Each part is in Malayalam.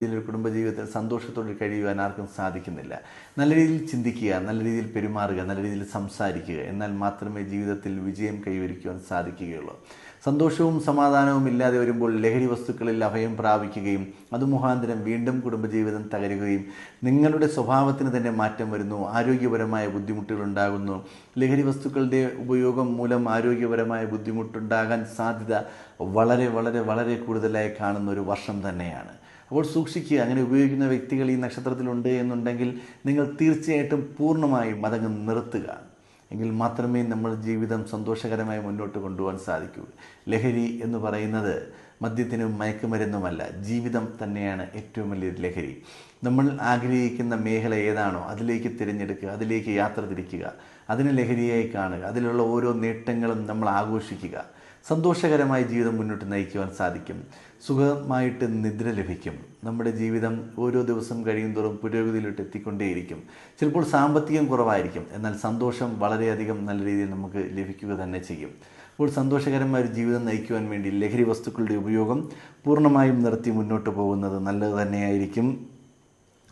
രീതിയിൽ കുടുംബജീവിതത്തിൽ സന്തോഷത്തോടെ കഴിയുവാൻ ആർക്കും സാധിക്കുന്നില്ല. നല്ല രീതിയിൽ ചിന്തിക്കുക നല്ല രീതിയിൽ പെരുമാറുക നല്ല രീതിയിൽ സംസാരിക്കുക എന്നാൽ മാത്രമേ ജീവിതത്തിൽ വിജയം കൈവരിക്കുവാൻ സാധിക്കുകയുള്ളൂ. സന്തോഷവും സമാധാനവും ഇല്ലാതെ വരുമ്പോൾ ലഹരി വസ്തുക്കളിൽ അഭയം പ്രാപിക്കുകയും അത് മുഖാന്തരം വീണ്ടും കുടുംബജീവിതം തകരുകയും നിങ്ങളുടെ സ്വഭാവത്തിന് തന്നെ മാറ്റം വരുന്നു ആരോഗ്യപരമായ ബുദ്ധിമുട്ടുകൾ ഉണ്ടാകുന്നു. ലഹരി വസ്തുക്കളുടെ ഉപയോഗം മൂലം ആരോഗ്യപരമായ ബുദ്ധിമുട്ടുണ്ടാകാൻ സാധ്യത വളരെ വളരെ വളരെ കൂടുതലായി കാണുന്ന ഒരു വർഷം തന്നെയാണ്. അപ്പോൾ സൂക്ഷിക്കുക. അങ്ങനെ ഉപയോഗിക്കുന്ന വ്യക്തികൾ ഈ നക്ഷത്രത്തിലുണ്ട് എന്നുണ്ടെങ്കിൽ നിങ്ങൾ തീർച്ചയായിട്ടും പൂർണമായും അതങ്ങ് നിർത്തുക. എങ്കിൽ മാത്രമേ നമ്മുടെ ജീവിതം സന്തോഷകരമായി മുന്നോട്ട് കൊണ്ടുപോകാൻ സാധിക്കൂ. ലഹരി എന്ന് പറയുന്നത് മദ്യത്തിനും മയക്കുമരുന്നുമല്ല ജീവിതം തന്നെയാണ് ഏറ്റവും വലിയ ലഹരി. നമ്മൾ ആഗ്രഹിക്കുന്ന മേഖല ഏതാണോ അതിലേക്ക് തിരഞ്ഞെടുക്കുക അതിലേക്ക് യാത്ര തിരിക്കുക അതിനെ ലഹരിയായി കാണുക അതിലുള്ള ഓരോ നേട്ടങ്ങളും നമ്മൾ ആഘോഷിക്കുക. സന്തോഷകരമായ ജീവിതം മുന്നോട്ട് നയിക്കുവാൻ സാധിക്കും. സുഖമായിട്ട് നിദ്ര ലഭിക്കും. നമ്മുടെ ജീവിതം ഓരോ ദിവസം കഴിയും തോറും പുരോഗതിയിലോട്ട് എത്തിക്കൊണ്ടേയിരിക്കും. ചിലപ്പോൾ സാമ്പത്തികം കുറവായിരിക്കും. എന്നാൽ സന്തോഷം വളരെയധികം നല്ല രീതിയിൽ നമുക്ക് ലഭിക്കുക തന്നെ ചെയ്യും. അപ്പോൾ സന്തോഷകരമായ ഒരു ജീവിതം നയിക്കുവാൻ വേണ്ടി ലഹരി വസ്തുക്കളുടെ ഉപയോഗം പൂർണമായും നിർത്തി മുന്നോട്ട് പോകുന്നത് നല്ലത് തന്നെയായിരിക്കും.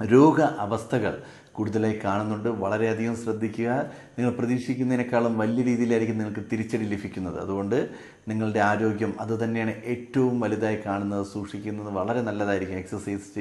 രോഗ അവസ്ഥകൾ കൂടുതലായി കാണുന്നുണ്ട്. വളരെയധികം ശ്രദ്ധിക്കുക. നിങ്ങൾ പ്രതീക്ഷിക്കുന്നതിനേക്കാളും വലിയ രീതിയിലായിരിക്കും നിങ്ങൾക്ക് തിരിച്ചടി ലഭിക്കുന്നത്. അതുകൊണ്ട് നിങ്ങളുടെ ആരോഗ്യം അതുതന്നെയാണ് ഏറ്റവും വലുതായി കാണുന്നത്. സൂക്ഷിക്കുന്നത് വളരെ നല്ലതായിരിക്കും. എക്സസൈസ്